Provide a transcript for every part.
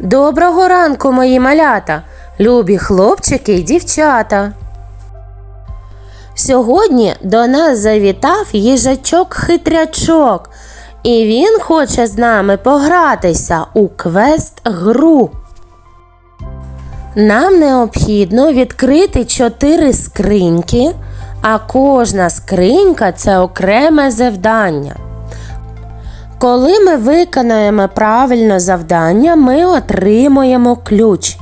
Доброго ранку, мої малята, любі хлопчики і дівчата. Сьогодні до нас завітав їжачок-хитрячок, і він хоче з нами погратися у квест-гру. Нам необхідно відкрити чотири скриньки, а кожна скринька це окреме завдання. Коли ми виконаємо правильно завдання, ми отримуємо ключ.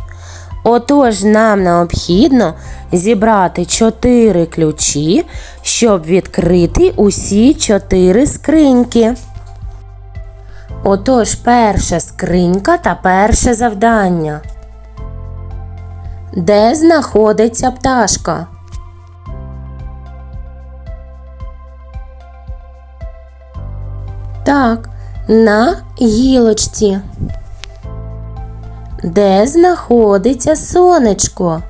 Отож, нам необхідно зібрати 4 ключі, щоб відкрити усі 4 скриньки. Отож, перша скринька та перше завдання. Де знаходиться пташка? Так, на гілочці. Де знаходиться сонечко?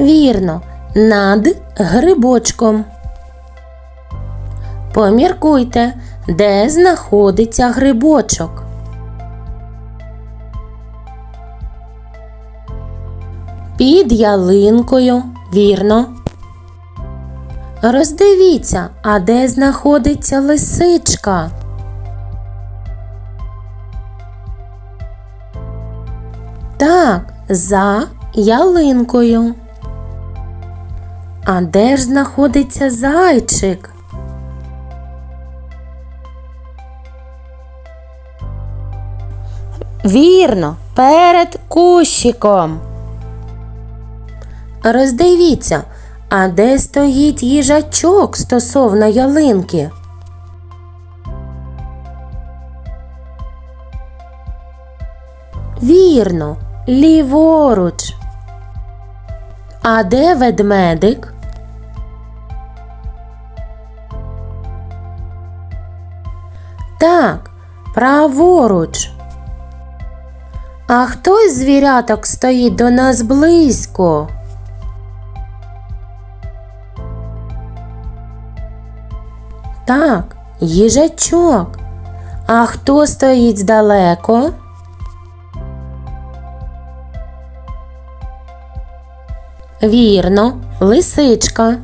Вірно, над грибочком. Поміркуйте, де знаходиться грибочок. Під ялинкою, вірно. Роздивіться, а де знаходиться лисичка? Так, за ялинкою. А де ж знаходиться зайчик? Вірно, перед кущиком. Роздивіться, а де стоїть їжачок стосовно ялинки? Вірно, ліворуч. А де ведмедик? Так, праворуч. А хто з звіряток стоїть до нас близько? Так, їжачок. А хто стоїть здалеко? Вірно, лисичка.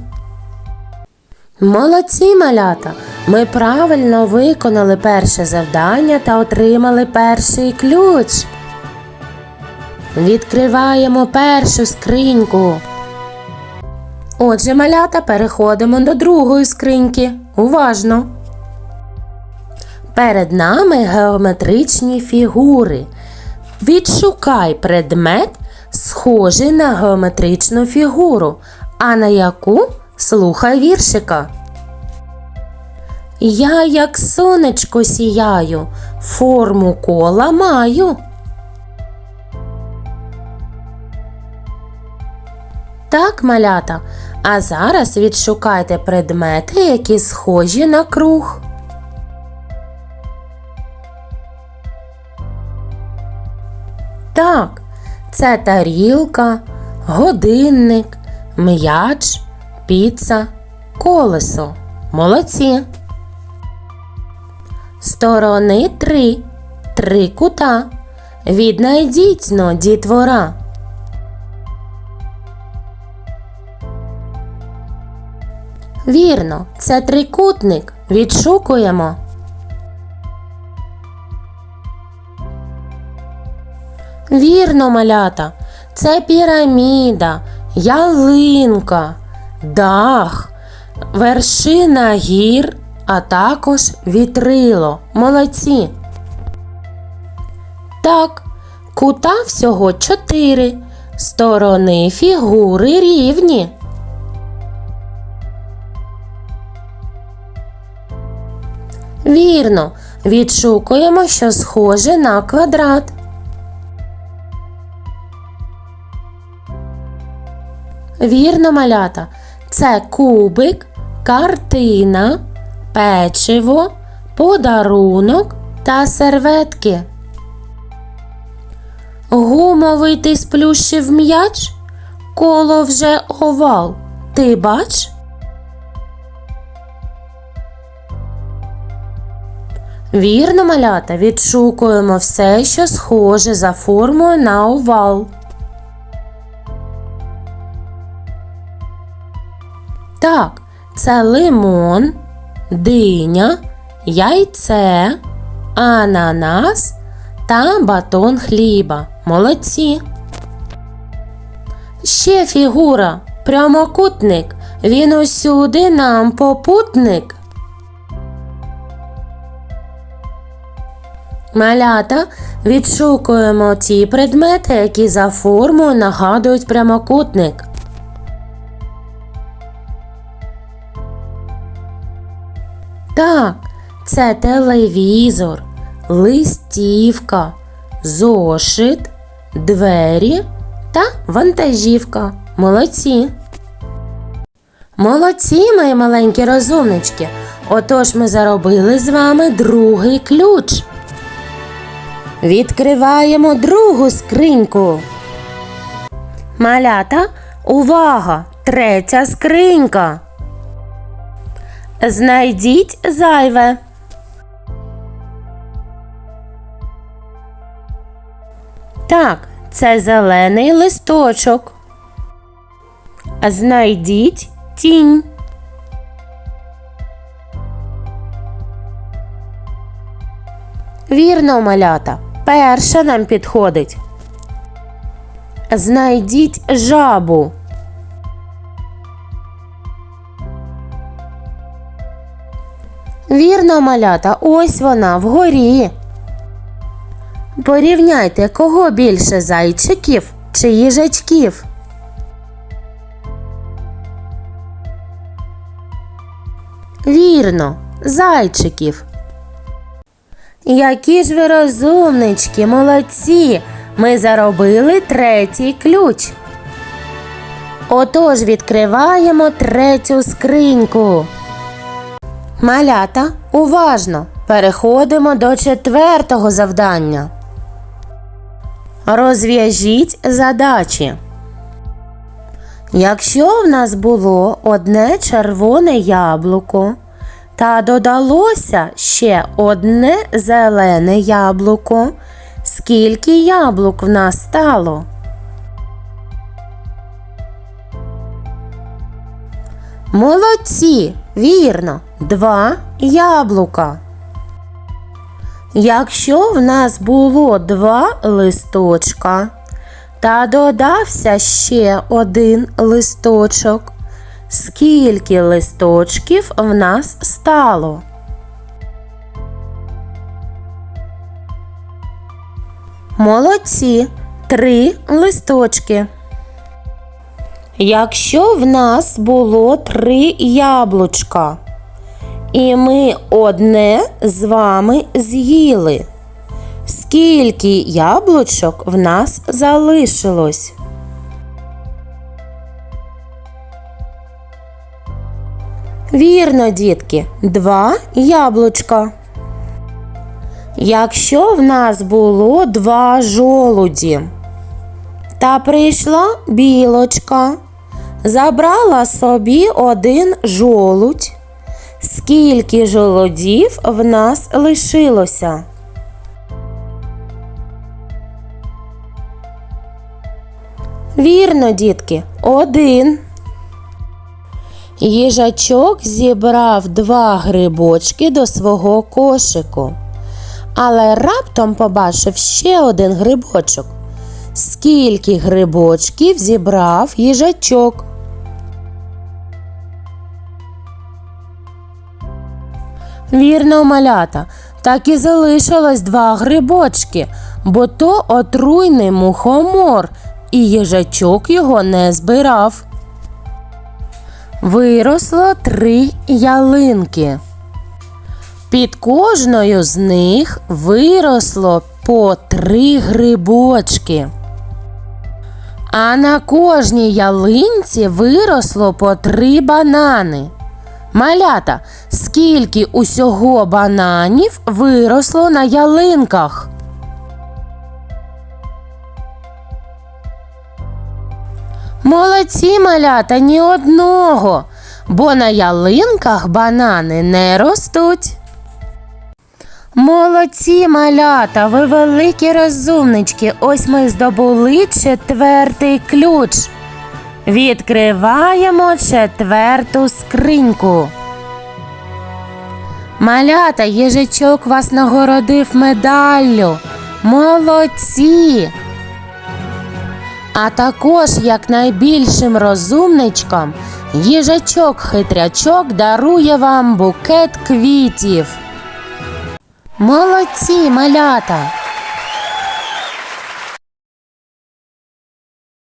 Молодці малята! Ми правильно виконали перше завдання та отримали перший ключ. Відкриваємо першу скриньку. Отже, малята, переходимо до другої скриньки. Уважно. Перед нами геометричні фігури. Відшукай предмет, схожий на геометричну фігуру, а на яку слухай віршика. Я, як сонечко сіяю, форму кола маю. Так, малята. А зараз відшукайте предмети, які схожі на круг. Так, це тарілка, годинник, м'яч, піца, колесо. Молодці. Сторони три. Три кута. Віднайдіть но, дітвора. Вірно, це трикутник. Відшукуємо. Вірно, малята, це піраміда, ялинка, дах, вершина гір, а також вітрило. Молодці. Так, кута всього чотири. Сторони фігури рівні. Вірно, відшукуємо, що схоже на квадрат. Вірно, малята, це кубик, картина, печиво, подарунок та серветки. Гумовий ти сплющив м'яч, коло вже овал. Ти бач? Вірно, малята, відшукуємо все, що схоже за формою на овал. Так, це лимон, диня, яйце, ананас та батон хліба. Молодці. Ще фігура, прямокутник. Він усюди нам попутник. Малята відшукуємо ті предмети, які за формою нагадують прямокутник. Так, це телевізор, листівка, зошит, двері та вантажівка. Молодці. Молодці, мої маленькі розумнички. Отож ми заробили з вами другий ключ. Відкриваємо другу скриньку. Малята, увага! Третя скринька. Знайдіть зайве. Так, це зелений листочок. Знайдіть тінь. Вірно, малята. Перша нам підходить. Знайдіть жабу. Вірно, малята, ось вона вгорі. Порівняйте, кого більше зайчиків чи їжачків. Вірно, зайчиків. Які ж ви розумнички, молодці! Ми заробили третій ключ. Отож відкриваємо третю скриньку. Малята, уважно! Переходимо до четвертого завдання. Розв'яжіть задачі. Якщо в нас було одне червоне яблуко та додалося ще одне зелене яблуко, скільки яблук в нас стало? Молодці, вірно, два яблука. Якщо в нас було два листочка та додався ще один листочок, скільки листочків в нас стало? Молодці, три листочки. Якщо в нас було три яблучка, і ми одне з вами з'їли. Скільки яблучок в нас залишилось? Вірно, дітки, два яблучка. Якщо в нас було два жолуді, та прийшла білочка, забрала собі один жолудь. Скільки жолодів в нас лишилося? Вірно, дітки, один. Їжачок зібрав два грибочки до свого кошику, але раптом побачив ще один грибочок. Скільки грибочків зібрав їжачок? Вірно, малята, так і залишилось два грибочки, бо то отруйний мухомор, і їжачок його не збирав. Виросло три ялинки. Під кожною з них виросло по три грибочки. А на кожній ялинці виросло по три банани. Малята, скільки усього бананів виросло на ялинках? Молодці малята ні одного, бо на ялинках банани не ростуть. Молодці, малята, ви великі розумнички. Ось ми здобули четвертий ключ. Відкриваємо четверту скриньку. Малята, їжачок вас нагородив медаллю. Молодці! А також, як найбільшим розумничком, їжачок-хитрячок дарує вам букет квітів. Молодці, малята!